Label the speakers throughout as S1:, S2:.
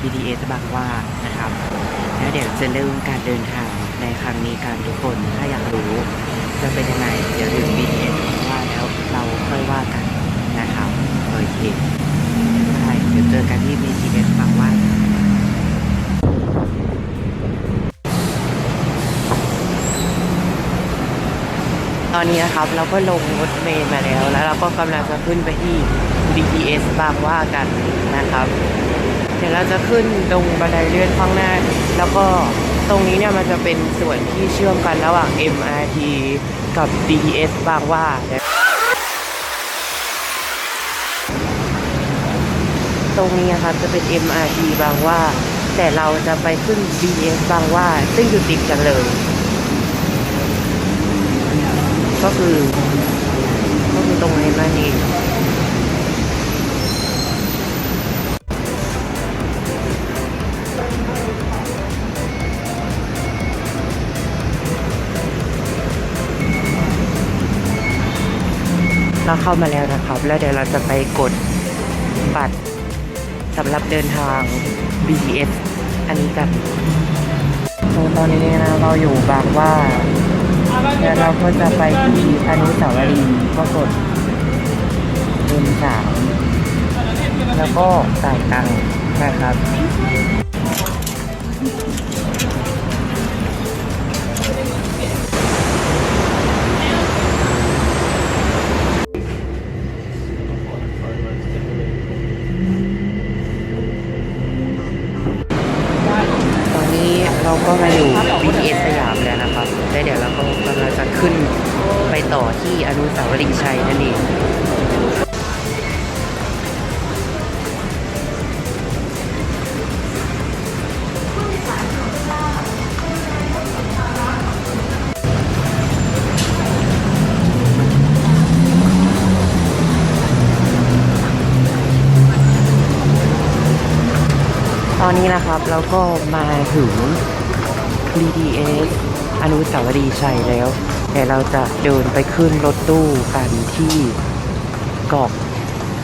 S1: BTS บางว่านะครับแล้วเดี๋ยวจะเริ่มการเดินทางในครั้งนี้กันทุกคนถ้าอยากรู้จะเป็นยังไงเดี๋ยวถึง BTS บางว่าแล้วเราค่อยว่ากันนะครับโอเคใช่เดี๋ยวเจอกันที่ BTS บางว่าตอนนี้นะครับเราก็ลงรถเมล์มาแล้ว แล้วเราก็กำลังจะขึ้นไปที่ BTS บางว่ากันนะครับ เดี๋ยวเราจะขึ้นตรงบันไดเลื่อนข้างหน้า แล้วก็ตรงนี้เนี่ยมันจะเป็นส่วนที่เชื่อมกันระหว่าง MRT กับ BTS บางว่าตรงนี้นะครับจะเป็น MRT บางว่า แต่เราจะไปขึ้น BTS บางว่า ซึ่งอยู่ติดกันเลย ก็คือก็คือตรงนี้นั่นเอง เราเข้ามาแล้วนะครับ แล้วเดี๋ยวเราจะไปกดบัตรสำหรับเดินทาง BTS อันนี้กันตอนนี้นะเราอยู่บางว่าแล้วเราก็จะไปที่อนุสาวรีย์ก็กดเอ็มสามแล้วก็จ่ายตังค์นะครับ เราก็มาอยู่ BTS สยามแล้วนะครับแล้วเดี๋ยวเราก็กำลังจะขึ้นไปต่อที่อนุสาวรีย์ชัยนั่นเอง นี้นะครับเราก็มาถึง BTS อนุสาวรีย์ชัยแล้ว แต่เราจะเดินไปขึ้นรถตู้กันที่เกาะ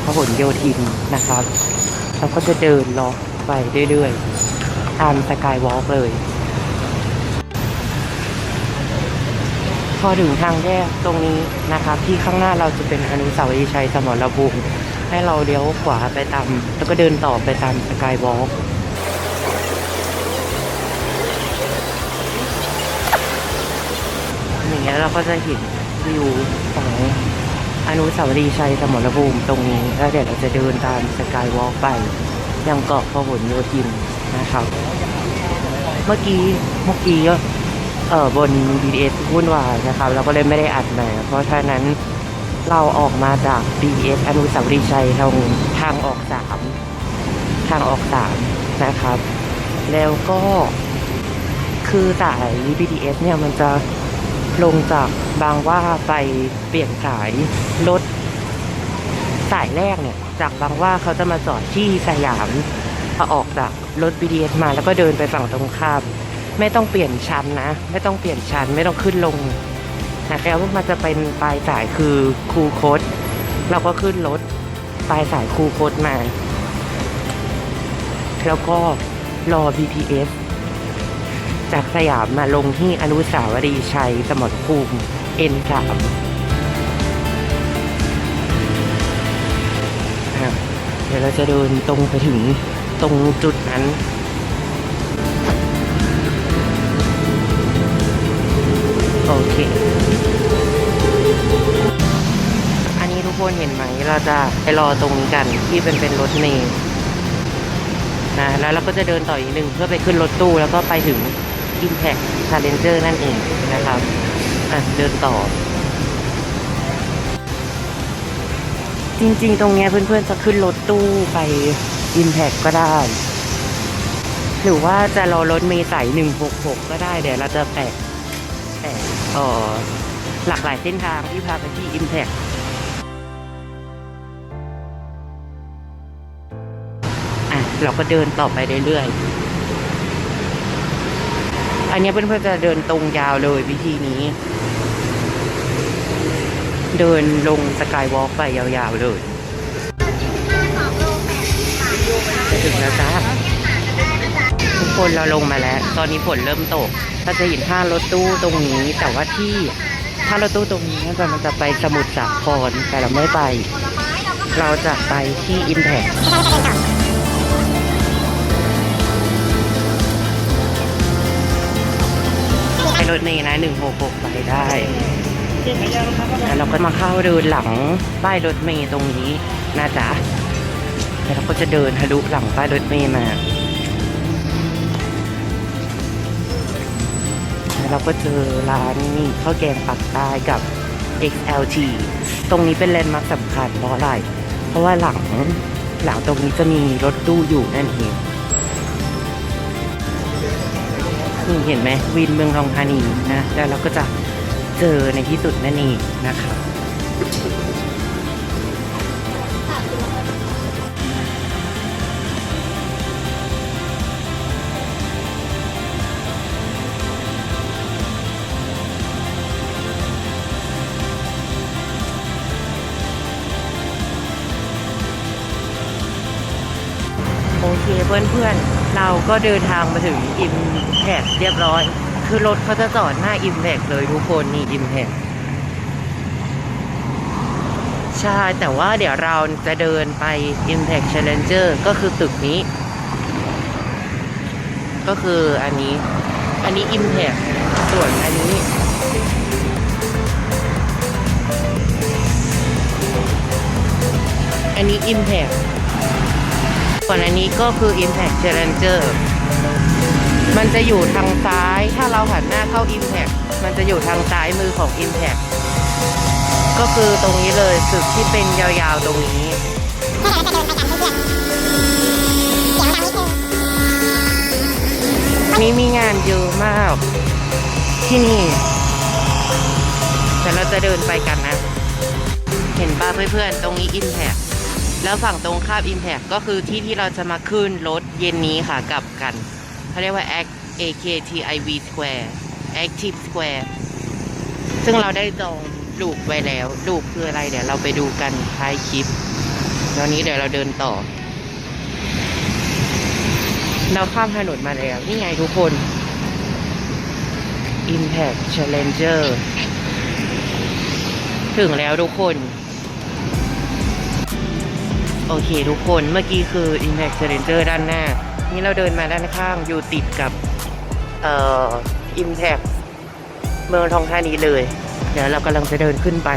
S1: พหลโยธินนะครับ เราก็จะเดินเลาะไปเรื่อยๆ ตามสกายวอล์กเลย พอถึงทางแยกตรงนี้นะครับ ที่ข้างหน้าเราจะเป็นอนุสาวรีย์ชัยสมรภูมิให้เราเลี้ยวขวาไปตาม แล้วก็เดินต่อไปตามสกายวอล์ก อย่างเงี้ยเราก็จะเห็นวิวของอนุสาวรีย์ชัยสมรภูมิตรงนี้ แล้วเดี๋ยวเราจะเดินตามสกายวอล์กไป ยังเกาะพหลโยธินนะครับ เมื่อกี้เมื่อกี้ก็เออบน BTS วุ่นวายนะครับ เราก็เลยไม่ได้อัดมาเพราะฉะนั้นเราออกมาจาก BTS อนุสาวรีย์ชัยทางทางออกสามทางออกสามนะครับ แล้วก็คือสาย BTS เนี่ยมันจะ ลงจากบางว่าไปเปลี่ยนสายรถสายแรกเนี่ย จากบางว่าเขาจะมาจอดที่สยามพอออกจากรถ BTS มาแล้วก็เดินไปฝั่งตรงข้าม ไม่ต้องเปลี่ยนชั้นนะ ไม่ต้องเปลี่ยนชั้นไม่ต้องขึ้นลงนะครับมันจะเป็นปลายสายคือคูโคตเราก็ขึ้นรถปลายสายคูโคตมา แล้วก็รอ BTS จากสยามมาลงที่อนุสาวรีย์ชัยสมรภูมิ N3 อะเดี๋ยวเราจะเดินตรงไปถึงตรงจุดนั้นโอเค อันนี้ทุกคนเห็นไหม เราจะไปรอตรงนี้กันที่เป็นเป็นรถเมล์นะ แล้วเราก็จะเดินต่ออีกหนึ่งเพื่อไปขึ้นรถตู้แล้วก็ไปถึง Impact Challenger นั่นเองนะครับอะเดินต่อ จริงๆ ตรงเนี้ยเพื่อนๆ จะขึ้นรถตู้ไป Impact ก็ได้ หรือว่าจะรอรถเมล์สาย166 ก็ได้ เดี๋ยวเราจะแปะแปะเอ่อหลากหลายเส้นทางที่พาไปที่ Impact อะเราก็เดินต่อไปเรื่อยๆ อันนี้เพื่อนๆจะเดินตรงยาวเลยวิธีนี้ เดินลงสกายวอล์กไปยาวๆเลยจะถึงแล้วจ้าทุกคนเราลงมาแล้ว ตอนนี้ฝนเริ่มตกเราจะเห็นท่ารถตู้ตรงนี้ แต่ว่าที่ท่ารถตู้ตรงนี้มันจะมันจะไปสมุทรสาครแต่เราไม่ไป เราจะไปที่อิมแพค รถเมล์นะหนึ่งหกหกไปได้แล้วเราก็มาเข้าเดินหลังป้ายรถเมย์ตรงนี้นะจ๊ะแล้วเราก็จะเดินทะลุหลังป้ายรถเมย์มาแล้วเราก็เจอร้านนี่ข้าวแกงปักใต้กับ XLT ตรงนี้เป็นแลนด์มาร์คสำคัญเพราะอะไร เพราะว่าหลังหลังตรงนี้จะมีรถตู้อยู่นั่นเอง นี่เห็นไหมวินเมืองทองธานีนะแล้วเราก็จะเจอในที่สุดนั่นเองนะครับโอเคเพื่อนๆ เราก็เดินทางมาถึงอิมแพกเรียบร้อย คือรถเขาจะจอดหน้าอิมแพกเลยทุกคนนี่อิมแพกใช่ แต่ว่าเดี๋ยวเราจะเดินไป Impact Challenger ก็คือตึกนี้ ก็คืออันนี้ อันนี้ Impact ส่วนอันนี้อันนี้ Impact ส่วนอันนี้ก็คือ Impact Challenger มันจะอยู่ทางซ้าย ถ้าเราหันหน้าเข้า Impact มันจะอยู่ทางซ้ายมือของ Impact ก็คือตรงนี้เลยตึกที่เป็นยาวๆตรงนี้นี่มีงานเยอะมาก ที่นี่ แต่เราจะเดินไปกันนะ เห็นป่ะเพื่อนๆ ตรงนี้ Impact แล้วฝั่งตรงข้าม Impact ก็คือที่ที่เราจะมาขึ้นรถเย็นนี้ค่ะกลับกันเขาเรียกว่า AKTIV Square Active Square ซึ่งเราได้จองลูกไว้แล้วลูกคืออะไรเดี๋ยวเราไปดูกันท้ายคลิปตอนนี้เดี๋ยวเราเดินต่อ เราข้ามถนนมาแล้ว นี่ไงทุกคน Impact Challenger ถึงแล้วทุกคน โอเคทุกคนเมื่อกี้คือ Impact Challenger ด้านหน้า นี่เราเดินมาด้านข้างอยู่ติดกับเอ่อ Impact เมืองทองธานีเลย เดี๋ยวเรากำลังจะเดินขึ้นไป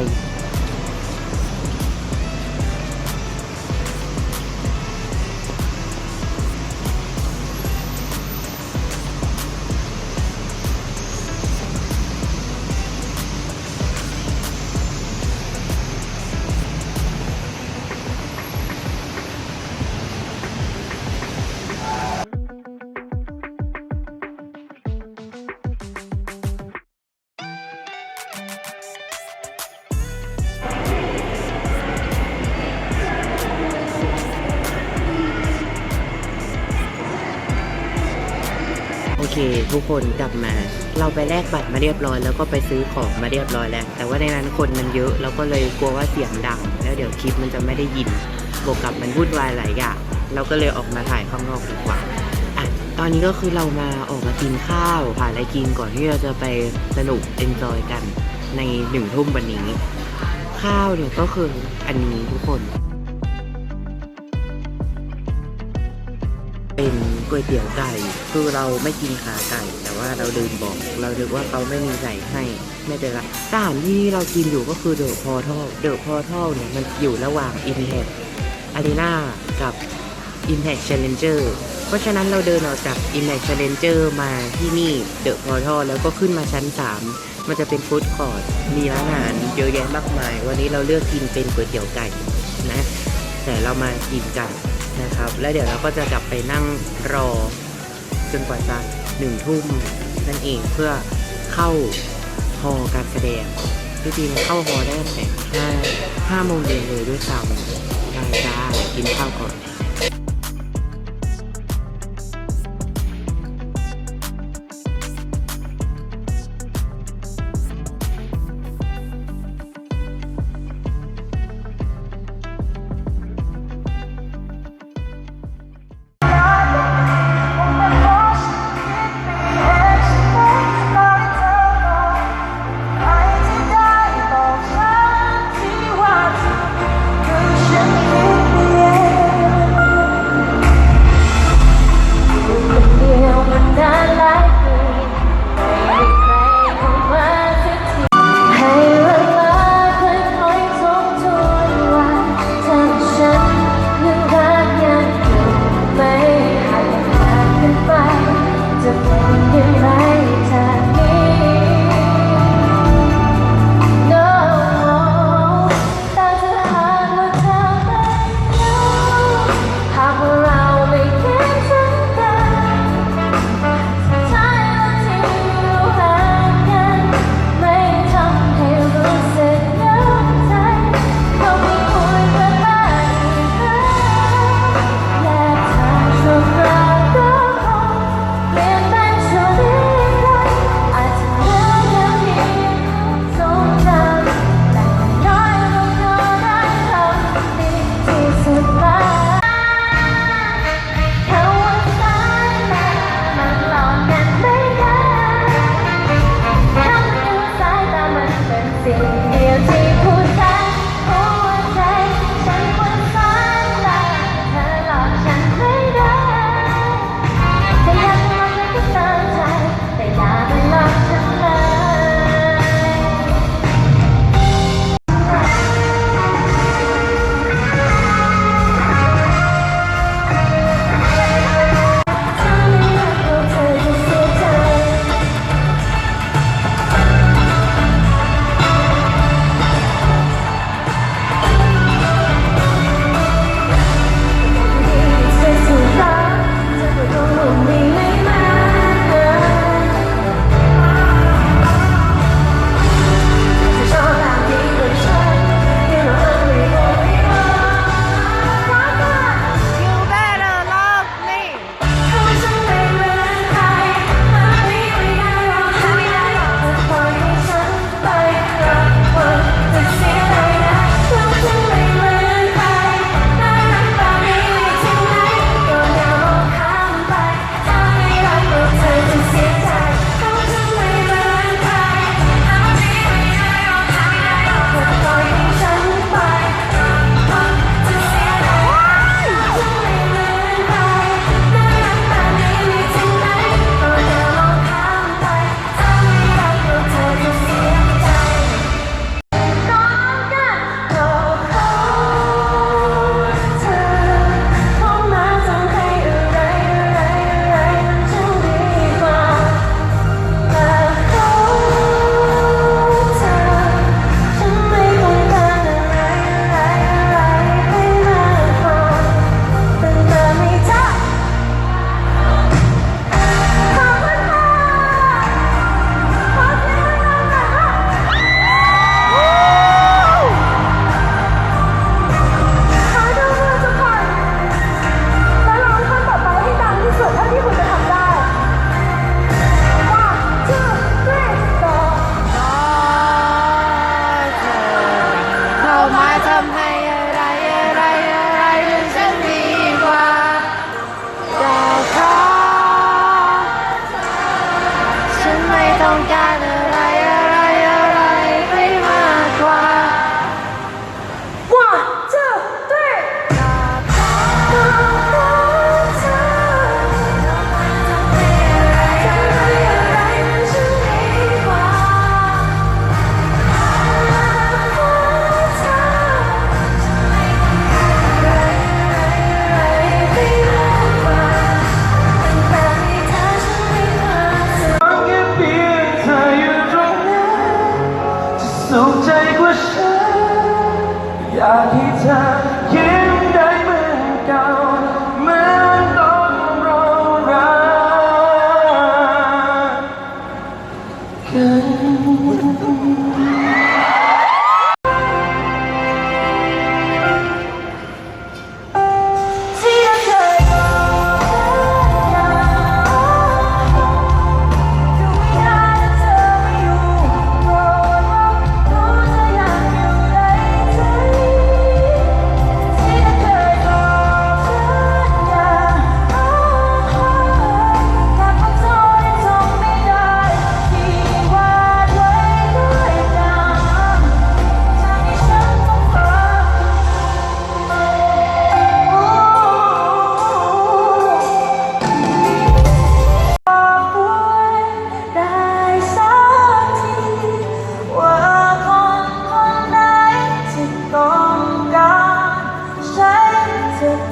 S1: ทุกคนกลับมา เราไปแลกบัตรมาเรียบร้อย แล้วก็ไปซื้อของมาเรียบร้อยแล้ว แต่ว่าในนั้นคนมันเยอะเราก็เลยกลัวว่าเสียงดัง แล้วเดี๋ยวคลิปมันจะไม่ได้ยินบวกกับมันวุ่นวายหลายอย่างเราก็เลยออกมาถ่ายข้างนอกดีกว่าอะตอนนี้ก็คือเรามาออกมากินข้าวหาอะไรกินก่อนที่เราจะไปสนุกเอนจอยกันในหนึ่งทุ่มวันนี้ ข้าวเนี่ยก็คืออันนี้ทุกคน เป็น ก๋วยเตี๋ยวไก่ คือเราไม่กินขาไก่ แต่ว่าเราลืมบอก เราคิดว่าเขาไม่มีใส่ให้ไม่เป็นไรสถานที่ที่เรากินอยู่ก็คือเดอะพอทัลเดอะพอทัลเนี่ยมันอยู่ระหว่าง Impact Arena กับ Impact Challenger เพราะฉะนั้นเราเดินออกจาก Impact Challenger มาที่นี่เดอะพอทัลแล้วก็ขึ้นมาชั้น 3 มันจะเป็นฟู้ดคอร์ทมีร้านอาหารเยอะแยะมากมาย วันนี้เราเลือกกินเป็นก๋วยเตี๋ยวไก่นะ แต่เรามากินกัน นะครับ แล้วเดี๋ยวเราก็จะกลับไปนั่งรอ จนกว่าจะหนึ่งทุ่มนั่นเองเพื่อเข้าฮอการแสดงที่จริงเข้าฮอได้แต่ห้าห้าโมงเย็นเลยด้วยซ้ำได้จ้ากินข้าวก่อน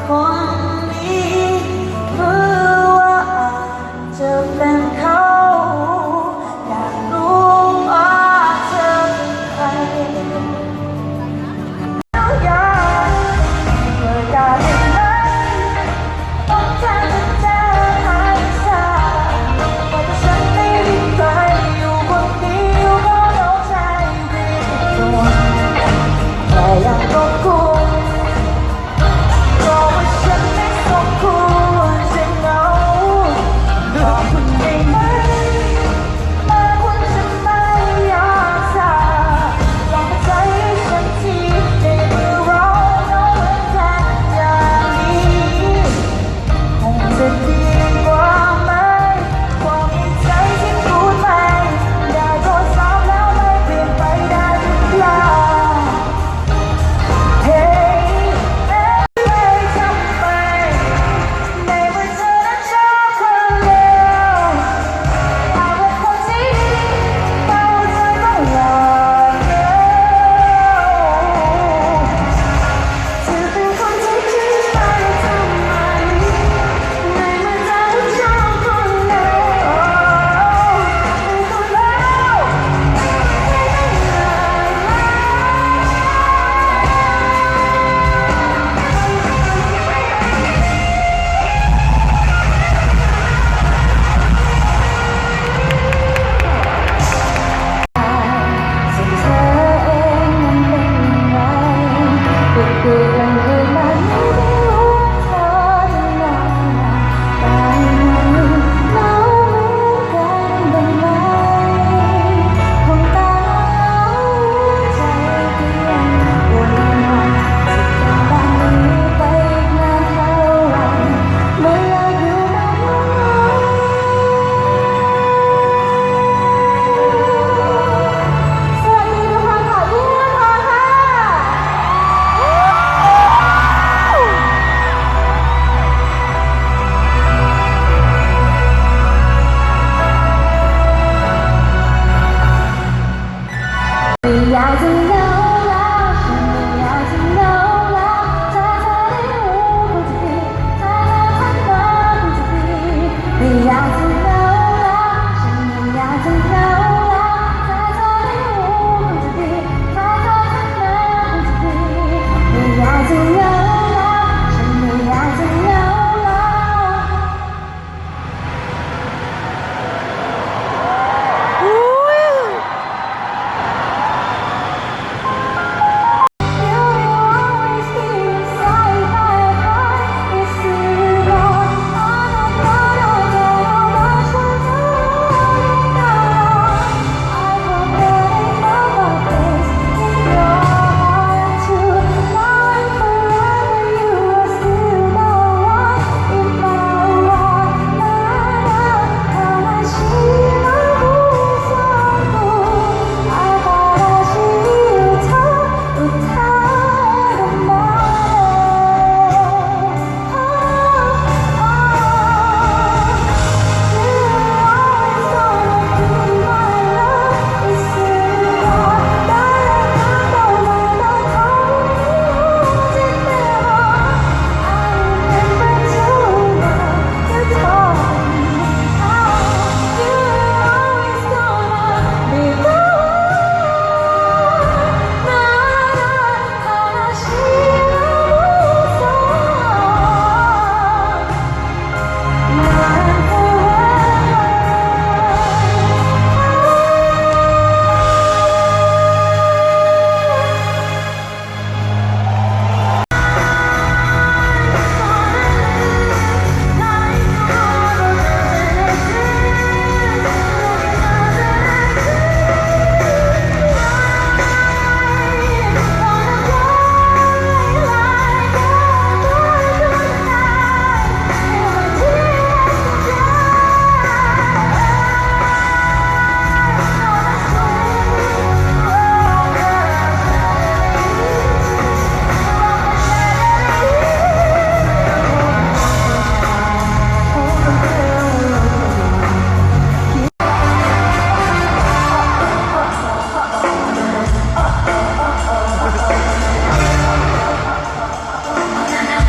S2: เ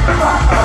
S2: Ha
S1: ha ha!